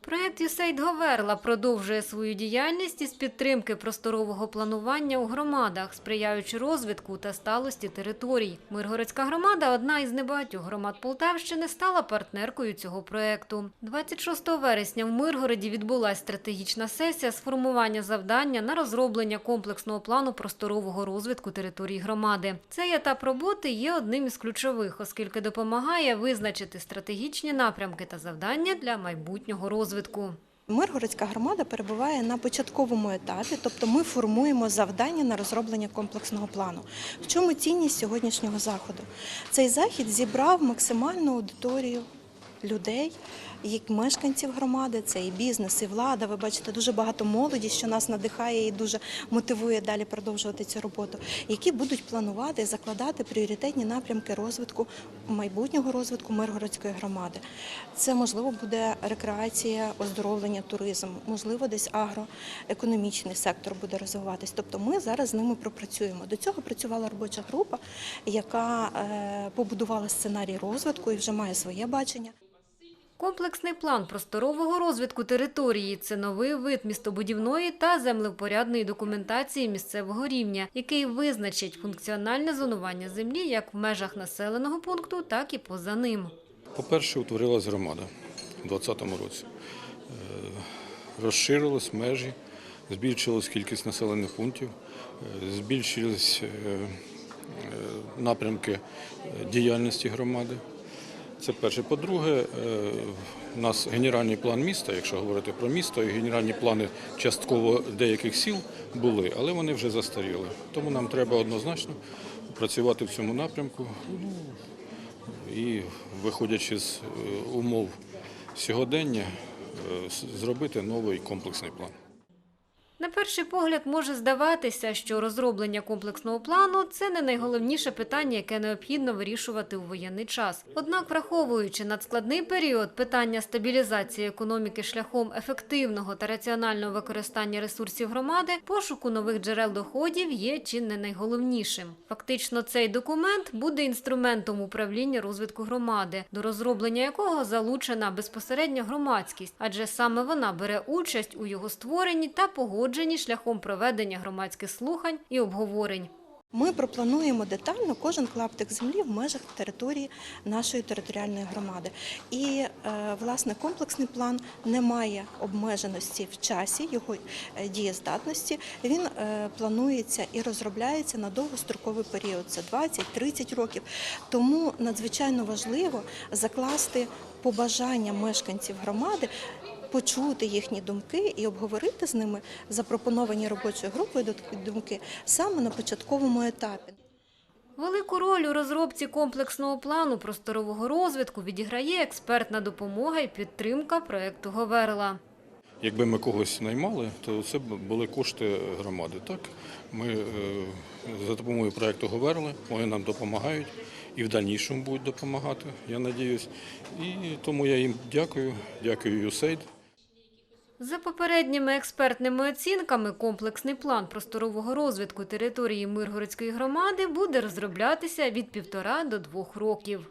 Проєкт «Юсейд Говерла продовжує свою діяльність із підтримки просторового планування у громадах, сприяючи розвитку та сталості територій. Миргородська громада, одна із небагатьох громад Полтавщини, стала партнеркою цього проєкту. 26 вересня в Миргороді відбулася стратегічна сесія з формування завдання на розроблення комплексного плану просторового розвитку територій громади. Цей етап роботи є одним із ключових, оскільки допомагає визначити стратегічні напрямки та завдання для майбутнього розвитку. Миргородська громада перебуває на початковому етапі, тобто ми формуємо завдання на розроблення комплексного плану. В чому цінність сьогоднішнього заходу? Цей захід зібрав максимальну аудиторію людей, як мешканців громади, це і бізнес, і влада. Ви бачите, дуже багато молоді, що нас надихає і дуже мотивує далі продовжувати цю роботу, які будуть планувати і закладати пріоритетні напрямки розвитку майбутнього розвитку Миргородської громади. Це можливо буде рекреація, оздоровлення, туризм, можливо, десь агроекономічний сектор буде розвиватись. Тобто ми зараз з ними пропрацюємо. До цього працювала робоча група, яка е, побудувала сценарій розвитку і вже має своє бачення. Комплексний план просторового розвитку території – це новий вид містобудівної та землевпорядної документації місцевого рівня, який визначить функціональне зонування землі як в межах населеного пункту, так і поза ним. По-перше, утворилась громада у 2020 році. Е, Розширились межі, збільшилась кількість населених пунктів, е, збільшились е, напрямки діяльності громади. Це перше. По-друге, е, у нас генеральний план міста, якщо говорити про місто, і генеральні плани частково деяких сіл були, але вони вже застаріли. Тому нам треба однозначно працювати в цьому напрямку і, виходячи з е, умов сьогодення, е, зробити новий комплексний план. На перший погляд може здаватися, що розроблення комплексного плану – це не найголовніше питання, яке необхідно вирішувати у воєнний час. Однак, враховуючи надскладний період питання стабілізації економіки шляхом ефективного та раціонального використання ресурсів громади, пошуку нових джерел доходів є чи не найголовнішим. Фактично, цей документ буде інструментом управління розвитку громади, до розроблення якого залучена безпосередньо громадськість, адже саме вона бере участь у його створенні та погодженні шляхом проведення громадських слухань і обговорень. Ми проплануємо детально кожен клаптик землі в межах території нашої територіальної громади. І е, власне комплексний план не має обмеженості в часі його е, дієздатності. Він е, планується і розробляється на довгостроковий період. Це 20-30 років. Тому надзвичайно важливо закласти побажання мешканців громади. Почути їхні думки і обговорити з ними запропоновані робочою групою думки саме на початковому етапі. Велику роль у розробці комплексного плану просторового розвитку відіграє експертна допомога і підтримка проекту Говерла. Якби ми когось наймали, то це б були кошти громади. Так, ми е, за допомогою проєкту Говерли, вони нам допомагають і в дальнішому будуть допомагати, я надіюсь. І тому я їм дякую, дякую USAID. За попередніми експертними оцінками, комплексний план просторового розвитку території Миргородської громади буде розроблятися від півтора до двох років.